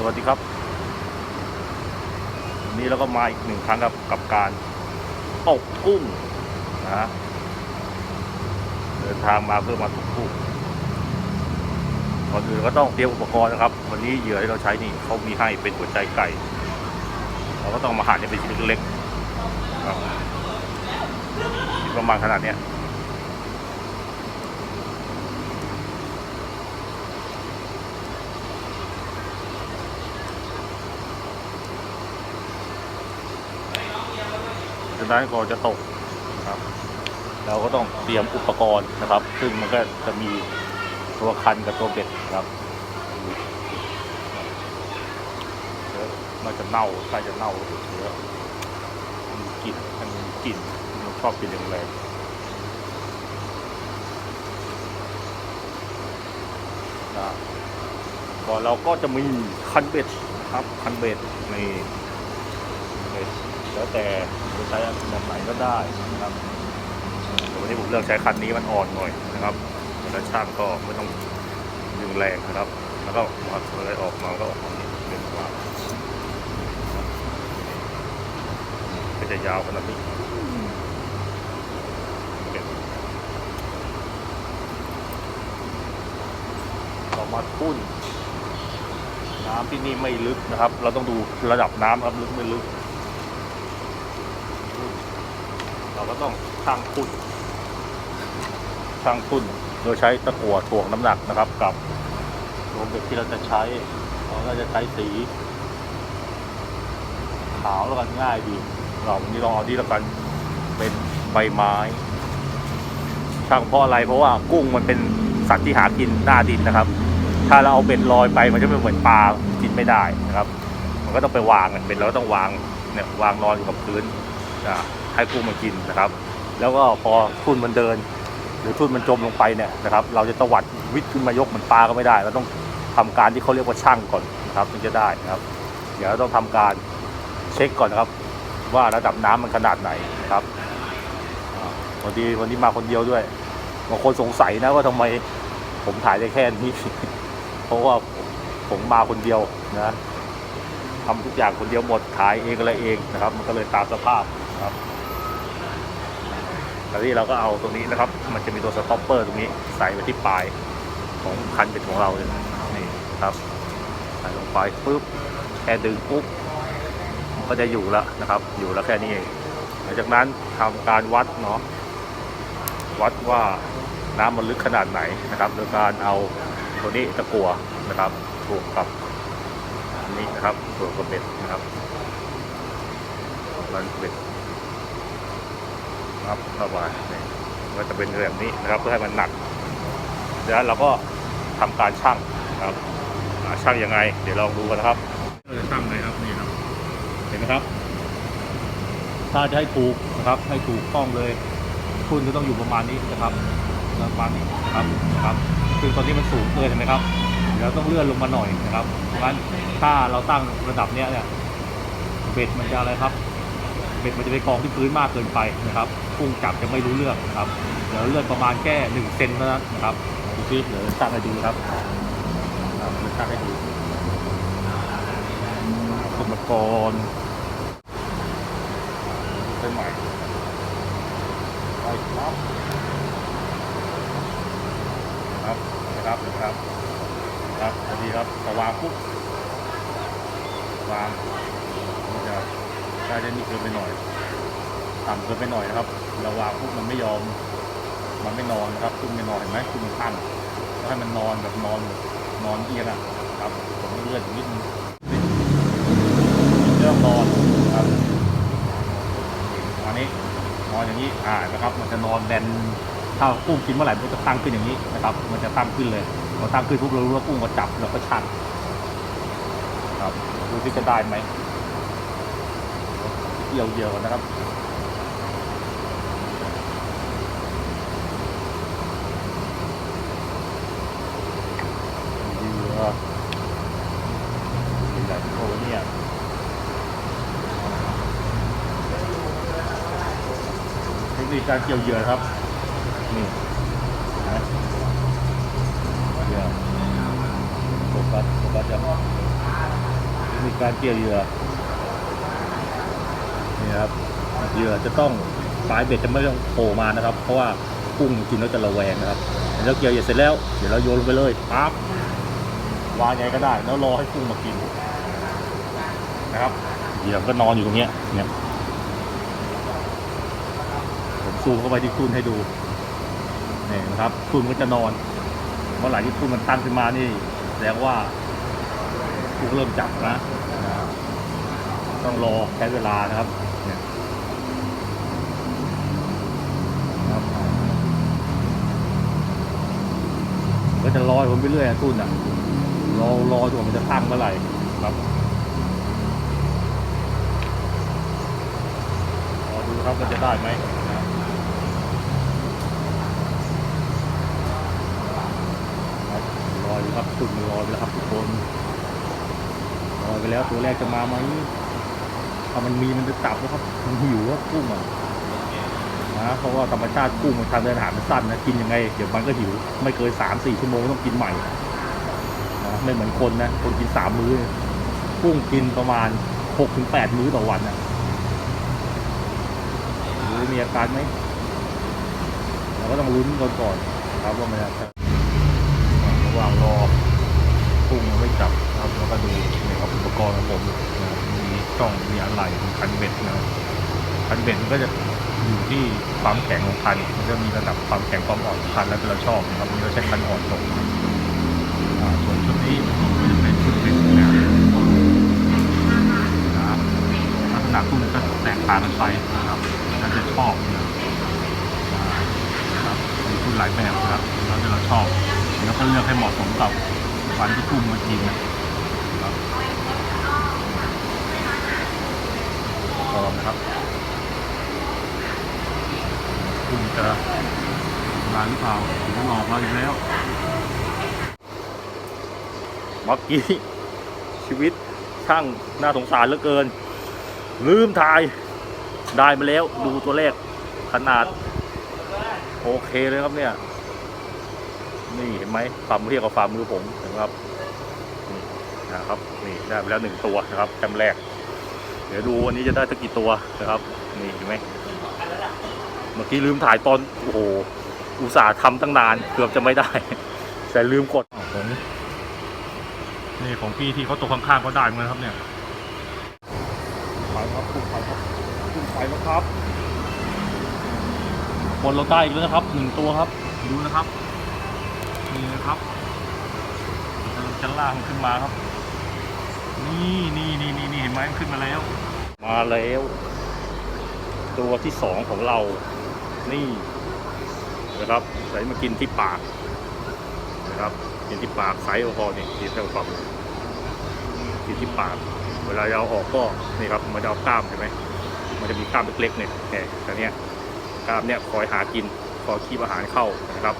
สวัสดีครับ วันนี้เราก็มาอีกหนึ่งครั้งครับกับการตกกุ้งนะเดินทางมาเพื่อมาตกกุ้งก่อนอื่นก็ต้องเตรียมอุปกรณ์นะครับ วันนี้เหยื่อที่เราใช้นี่เขามีให้เป็นหัวใจไก่ เราก็ต้องมาหั่นให้เป็นชิ้นเล็กๆประมาณขนาดเนี้ย ฉะนั้นก่อนจะตกนะครับเราก็ต้องเตรียมอุปกรณ์นะครับ ซึ่งมันก็จะมีตัวคันกับตัวเบ็ดนะครับเชื้อมันจะเน่าใกล้จะเน่าเชื้อมีกลิ่นมันมีกลิ่นมันชอบกลิ่นแรงๆนะก่อนเราก็จะมีคันเบ็ดครับคันเบ็ดใน แล้วแต่จะใช้แบบไหนก็ได้นะครับแต่วันนี้ผมเลือกใช้คันนี้มันอ่อนหน่อยนะครับแล้วช่างก็ไม่ต้องดึงแรงนะครับ แล้วก็วัดอะไรออกมาก็ออกมาเป็นกว่าก็จะยาวขนาดนี้ต่อมาทุ่นน้ำที่นี่ไม่ลึกนะครับ เราต้องดูระดับน้ำครับลึกไม่ลึก เราก็ต้องช่างทุ่นช่างทุ่นโดยใช้ตะกั่วถ่วงน้ำหนักนะครับกับโลเบ็ดที่เราจะใช้เราก็จะใช้สี ขาวแล้วกันง่ายดี เราวันนี้ลองเอาที่แล้วกันเป็นใบไม้ ช่างเพราะอะไรเพราะว่ากุ้งมันเป็นสัตว์ที่หากินหน้าดินนะครับ ถ้าเราเอาเบ็ดลอยไปมันจะไม่เหมือนปลากินไม่ได้นะครับ มันก็ต้องไปวางเบ็ดเราต้องวางเนี่ยวางนอนอยู่กับพื้นอ่า ให้กุ้งมันกินนะครับ แล้วก็พอทุ่นมันเดิน หรือทุ่นมันจมลงไปเนี่ยนะครับ เราจะตวัดวิทย์ขึ้นมายกเหมือนปลาก็ไม่ได้ เราต้องทำการที่เขาเรียกว่าช่างก่อนนะครับถึงจะได้นะครับ เดี๋ยวเราต้องทำการเช็คก่อนนะครับ ว่าระดับน้ำมันขนาดไหนนะครับวันนี้วันนี้มาคนเดียวด้วยบางคนสงสัยนะว่าทำไมผมถ่ายได้แค่นี้ เพราะว่าผมมาคนเดียวนะทำทุกอย่างคนเดียวหมดถ่ายเองอะไรเองนะครับ มันก็เลยตามสภาพครับ ตอนนี้เราก็เอาตรงนี้นะครับ มันจะมีตัวสต็อปเปอร์ตรงนี้ใส่ไว้ที่ปลายของคันเป็นของเราเลยนี่ครับใส่ลงไปปุ๊บแค่ดึงปุ๊บก็จะอยู่แล้วนะครับ อยู่แล้วแค่นี้เองหลังจากนั้นทำการวัดเนาะวัดว่าน้ำมันลึกขนาดไหนนะครับ โดยการเอาตัวนี้ตะกัวนะครับถูกกับอันนี้นะครับถูกกับเบ็ดนะครับมันเบ็ด ครับเข้าไปนี่ก็จะเป็นแบบนี้นะครับเพื่อให้มันหนักแล้วเราก็ทำการชั่งนะครับอ่าชั่งยังไง เดี๋ยวลองดูกันนะครับเราจะชั่งไงครับนี่ครับ เห็นไหมครับ ถ้าจะให้ถูกนะครับให้ถูกต้องเลยทุนจะต้องอยู่ประมาณนี้นะครับประมาณนี้นะครับนะครับซึ่งตอนนี้มันสูงเกินเห็นไหมครับเดี๋ยวต้องเลื่อนลงมาหน่อยนะครับเพราะฉะนั้นถ้าเราตั้งระดับเนี้ยเนี่ยเบ็ดมันจะอะไรครับ เบ็ดมันจะไปกองที่พื้นมากเกินไปนะครับกุ้งจับจะไม่รู้เรื่องนะครับเดี๋ยวเลื่อนประมาณแค่หนึ่งเซนเท่านั้นนะครับดูซิเดี๋ยวตั้งให้ดูครับเดี๋ยวตั้งให้ดูสมกรเป็นใหม่ไปครับครับนะครับนะครับครับสวัสดีครับพอวางปุ๊บวางมันจะ ได้ได้นี่เกินไปหน่อย ต่ำเกินไปหน่อยนะครับเราวางปุ๊บมันไม่ยอม มันไม่นอนนะครับขึ้นไม่นอนเห็นไหมขึ้นมันตั้งก็ให้มันนอนแบบนอนนอนเอียงอะครับผมเลื่อนนิดนึงนิดเรื่องนอนครับอันนี้นอนอย่างนี้อ่านะครับ มันจะนอนแบนถ้ากุ้งกินเมื่อไหร่มันจะตั้งขึ้นอย่างนี้นะครับ มันจะตั้งขึ้นเลยพอตั้งขึ้นปุ๊บเรารู้ว่ากุ้งก็จับเราก็ชั่งครับดูที่จะได้ไหม เกี่ยวเดียวกันนะครับเหยื่อใหญ่โอ้เนี่ยเทคนิคการเกี่ยวเหยื่อครับ นี่เห็นไหมเดี๋ยวโฟกัสโฟกัสยังมีการเกี่ยวเหยื่อ นี่ครับเหยื่อจะต้องปลายเบ็ดจะไม่ต้องโผล่มานะครับ เพราะว่ากุ้งกินแล้วจะระแวงนะครับเดี๋ยวเกี่ยวเหยื่อเสร็จแล้วเดี๋ยวเราโยนลงไปเลยปั๊บวางไงก็ได้ แล้วรอให้กุ้งมากินนะครับเหยื่อก็นอนอยู่ตรงเนี้ยเนี่ยผมซูมเข้าไปที่ทุ่นให้ดูนี่นะครับทุ่นก็จะนอนเมื่อไหร่ที่ทุ่นมันตั้งขึ้นมานี่แสดงว่ากุ้งเริ่มจับนะต้องรอใช้เวลานะครับ เนี่ยก็จะลอยผมไปเรื่อยอะทุ่นอะรอรอจนกว่ามันจะตั้งเมื่อไหร่ครับรอดูครับว่าจะได้ไหมนะครับครับลอยอยู่ครับตุ่นลอยไปแล้วครับทุกคนลอยไปแล้วตัวแรกจะมาไหม ถ้ามันมีมันจะจับแล้วครับมันหิวครับกุ้งอะนะเพราะว่าธรรมชาติกุ้งมันทางเดินอาหารมันสั้นนะกินยังไงเดี๋ยวมันก็หิว ไม่เกินสามสี่ชั่วโมงต้องกินใหม่นะไม่เหมือนคนนะคนกินสามมื้อ กุ้งกินประมาณหกถึงแปดมื้อต่อวันนะหรือมีอาการไหมเราก็ต้องลุ้นก่อนก่อนครับว่ามันจะระหว่างรอกุ้งยังไม่จับนะครับแล้วก็ดูนี่ครับอุปกรณ์ของผม ช่องมีอะไรมีคันเบ็ดนะครับคันเบ็ดมันก็จะอยู่ที่ความแข็งของคันมันจะมีระดับความแข็งความอ่อนของคันแล้วแต่เราชอบนะครับนี่เราใช้คันอ่อนตรงส่วนชุดนี้ก็จะเป็นชุดเบ็ดนะนะครับลักษณะกุ้งก็แตกต่างกันไปนะครับแล้วจะชอบนะครับมีชุดหลายแบบนะครับแล้วแต่เราชอบแล้วก็เลือกให้เหมาะสมกับวันที่กุ้มากินนะครับพร้ อมนะครับกุ้งจะมาหรือเปล่าหรือหลอกเราอีกแล้วเมื่อกี้ชีวิตช่างน่าสงสารเหลือเกิน ลืมถ่ายได้มาแล้วดูตัวเลขขนาด โอเคเลยครับเนี่ยนี่เห็นไหมฝ่ามือเทียบกับฝ่ามือผมนไหมครับนี่นะครับ นี่ได้ไปแล้วหนึ่งตัวนะครับแต้มแรก เดี๋ยวดูวันนี้จะได้สักกี่ตัวนะครับ นี่เห็นไหมเมื่อกี้ลืมถ่ายตอนโอ้โหอุตส่าห์ทำตั้งนานเกือบจะไม่ได้ แต่ลืมกดของนี่ของพี่ที่เขาตกข้างๆก็ได้เหมือนกันครับเนี่ยไปครับขึ้นไปครับขึ้นไปแล้วครับคนเราได้อีกแล้วนะครับหนึ่งตัวครับดูนะครับนี่นะครับกำลังจะล่างขึ้นมาครับ นี่นี่นี่นี่นี่เห็นไหมมันขึ้นมาแล้ว มาแล้ว ตัวที่สองของเรา นี่นะครับใส่มากินที่ปากนะครับกินที่ปากไซส์พอเนี่ยกินเท่ากับกินที่ปาก เวลาเราออกก็นี่ครับมันจะเอากล้ามเห็นไหมมันจะมีกล้ามเล็กๆเนี่ยแต่เนี้ยกล้ามเนี่ยคอยหากินคอยคีบอาหารเข้านะครับ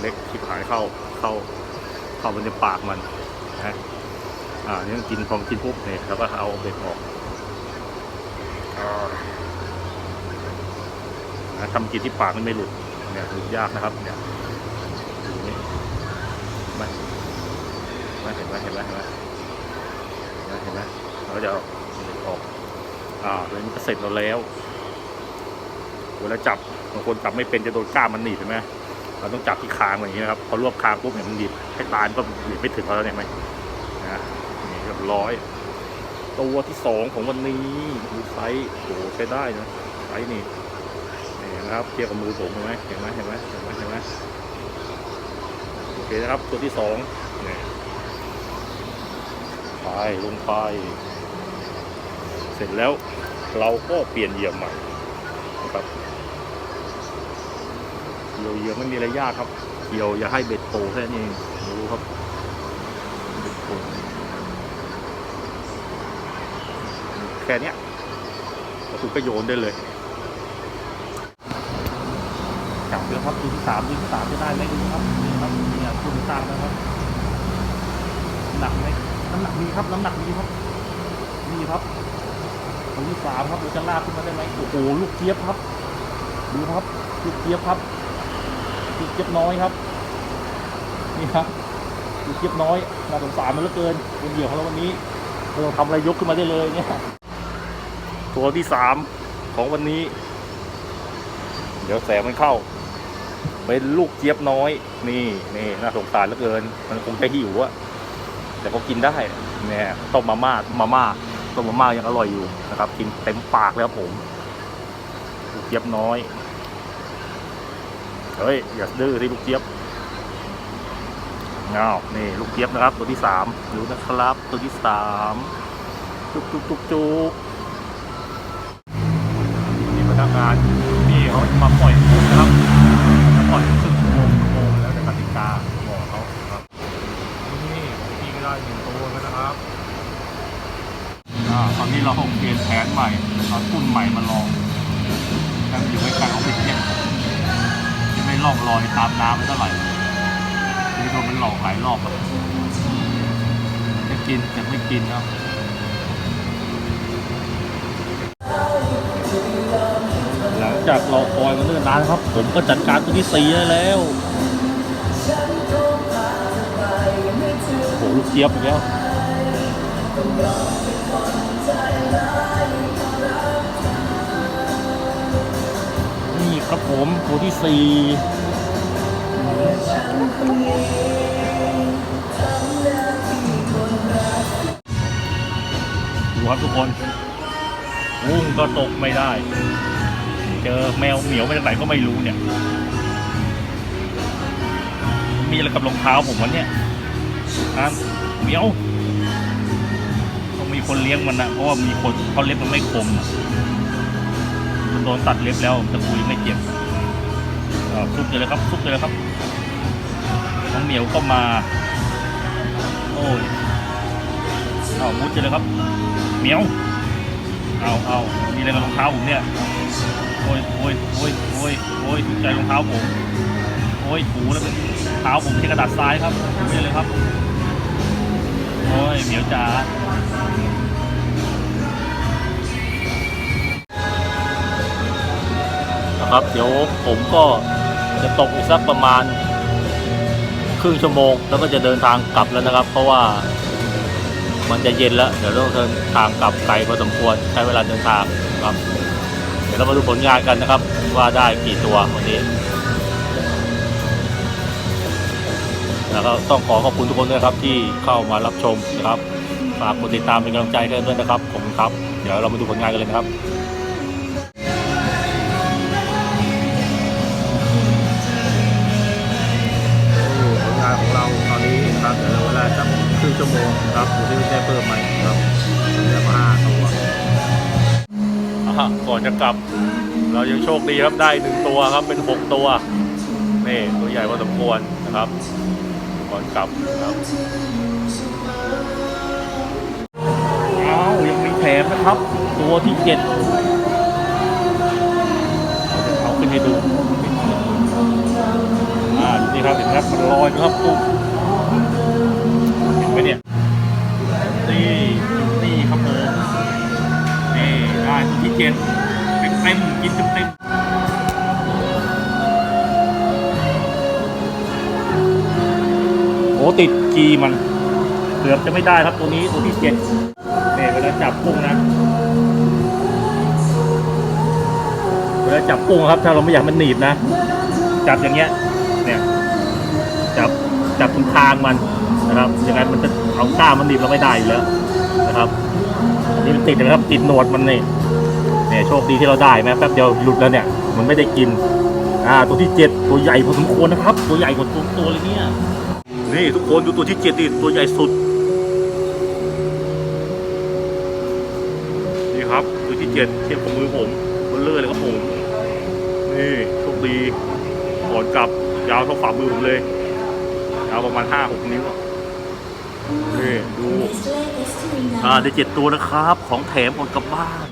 เล็กที่ผายเข้าเข้าเข้าบนในปากมันนะ อ่านี่กินพอกินปุ๊บเนี่ยแล้วก็เอาเบ็ดออกอ่านะทำกินที่ปากมันไม่หลุดเนี่ยหลุดยากนะครับเนี่ยดูนี่ไมเห็นไหมเห็นไหมเห็นไหมเห็นไหมเห็นไหมเราก็จะเอาเบ็ดออกอ่าตัวนี้ก็เสร็จเราแล้วเวลาจับบางคนจับไม่เป็นจะโดนกล้ามมันหนีบเห็นไหมเราต้องจับที่คางอย่างนี้นะครับพอรวบคางปุ๊บเนี่ยมันดิบให้ตาลก็ดิบไม่ถึงเราแล้วเนี่ยไหมนะนี่เร้อยตัวที่สองของวันนี้ดูไซส์โหใช้ได้นะไซส์นี่นี่นะครับเทียบกับมือผมเห็นไหมเห็นไหมเห็นไหมเห็นไหมเห็นไหมโอเคนะครับตัวที่สองนี่ไปลงไปเสร็จแล้วเราก็เปลี่ยนเหยื่อใหม่นะครับเกี่ยวเหยื่อไม่มีอะไรยากครับเกี่ยวอย่าให้เบ็ดโผล่แค่นี้เองดูครับเบ็ดโผล่แค่นี้แล้วคุณก็โยนได้เลยจับเลยครับตัวที่สามตัวที่สามจะได้ไหมครับ นี่ครับนี่ครับตัวที่สามนะครับ หนักไหมน้ำหนักมีครับ น้ำหนักมีครับนี่ครับตัวที่สามครับเราจะลากขึ้นมาได้ไหมโอ้โหลูกเจี๊ยบครับ ดูครับลูกเจี๊ยบครับลูกเจี๊ยบน้อยครับ นี่ครับลูกเจี๊ยบน้อยน่าสงสารมันเหลือเกินเป็นเหยื่อของเราวันนี้ไม่ต้องทำอะไรยกขึ้นมาได้เลยเนี่ย ตัวที่สามของวันนี้ เดี๋ยวแสงมันเข้า เป็นลูกเจี๊ยบน้อย นี่นี่น่าสงสารเหลือเกิน มันคงจะหิวอะแต่เขากินได้เนี่ยต้มมาม่ามาม่าต้มมาม่ายังอร่อยอยู่นะครับ กินเต็มปากแล้วผมลูกเจี๊ยบน้อยเฮ้ยอย่าดื้อที่ลูกเจี๊ยบเงานี่ลูกเจี๊ยบนะครับ ตัวที่สามดูนะครับ ตัวที่สามจุกจุกจุกจุก นักงานที่เขาจะมาปล่อยกุ้งนะครับจะปล่อยครึ่งโมงโมงแล้วแต่กติกาบอกเขาครับนี่พี่ก็ได้หนึ่งตัวแล้วนะครับตอนนี้เราเปลี่ยนแผนใหม่เอาตุ้นใหม่มาลองแต่อยู่ใกล้ๆออฟฟิศเนี่ยจะไม่ล่องลอยตามน้ำไม่เท่าไหร่คือโดนมันหลอกหลายรอบอะจะกินแต่ไม่กินนะ จากรอคอยมาเนิ่นนานครับ ผมก็จัดการตัวที่สี่ได้แล้วโอ้โหลูกเจี๊ยบอีกแล้วนี่ครับผมตัวที่สี่ดูครับทุกคนกุ้งก็ตกไม่ได้ เจอแมวเหมียวมาจากไหนก็ไม่รู้เนี่ย มีอะไรกับรองเท้าผมวันเนี้ยอะเหมียวต้องมีคนเลี้ยงมันนะเพราะว่ามีคนเขาเล็บมันไม่คมอะโดนตัดเล็บแล้วตะกุยไม่เจ็บซุปเลยครับซุปเลยครับน้องเหมียวก็มาโอ้ยเอามุดเลยครับเหมียวเอาเอามีอะไรกับรองเท้าผมเนี่ย โอ้ยโอ้ยโอ้ยโอ้ยโอ้ยถูกใจรองเท้าผม โอ้ยถูแล้วเป็นเท้าผมที่กระดาษทรายครับถูไปเลยครับ โอ้ยเหมียวจ๋านะครับเดี๋ยวผมก็จะตกอีกสักประมาณครึ่งชั่วโมง แล้วก็จะเดินทางกลับแล้วนะครับ เพราะว่ามันจะเย็นแล้ว เดี๋ยวต้องเดินทางกลับไกลพอสมควรใช้เวลาเดินทางครับ เรามาดูผลงานกันนะครับ ว่าได้กี่ตัววันนี้แล้วก็ต้องขอขอบคุณทุกคนด้วยครับที่เข้ามารับชมนะครับฝากกดติดตามเป็นกำลังใจกันด้วยนะครับผมครับ เดี๋ยวเรามาดูผลงานกันเลยนะครับผลงานของเราตอนนี้นะครับเดี๋ยวเราเวลาสักครึ่งชั่วโมงครับดูที่ได้เพิ่มไหมครับ ก่อนจะกลับ เรายังโชคดีครับได้หนึ่งตัวครับเป็นหกตัวนี่ตัวใหญ่พอสมควรนะครับก่อนกลับครับอ้าวยังมีแถมนะครับ ตัวที่เจ็ดเอาขึ้นให้ดูอ่านี่ครับเห็นไหมครับมันลอยนะครับปุ๊บเห็นไหมเนี่ยนี่นี่ครับผมนี่ ได้ตัวที่เจ็ดเต็มเต็มกินเต็มเต็มโอ้ติดกีมันเกือบจะไม่ได้ครับตัวนี้ตัวที่เจ็ดเนี่ยเวลาจับกุ้งนะเวลาจับกุ้งครับ ถ้าเราไม่อยากมันหนีบนะ จับอย่างเงี้ยเนี่ยจับจับตรงคางมันนะครับยังไงมันจะเอาก้ามันดีบเราไม่ได้อยู่แล้วนะครับอันนี้มันติดนะครับติดหนวดมันนี่ เนี่ยโชคดีที่เราได้ไหมแป๊บเดียวหลุดแล้วเนี่ย มันไม่ได้กิน อ่า ตัวที่เจ็ดตัวใหญ่พอสมควรนะครับ ตัวใหญ่กว่าตัวตัวเลยเนี่ย นี่ทุกคนดูตัวที่เจ็ดดิตัวใหญ่สุด นี่ครับ ตัวที่เจ็ดเทียบกับมือผมเบลเลอร์เลยครับผม นี่โชคดีก่อนกลับยาวเท่าฝ่ามือผมเลย ยาวประมาณห้าหกนิ้วนี่ดูอ่าได้เจ็ดตัวนะครับ ของแถมก่อนกลับบ้าน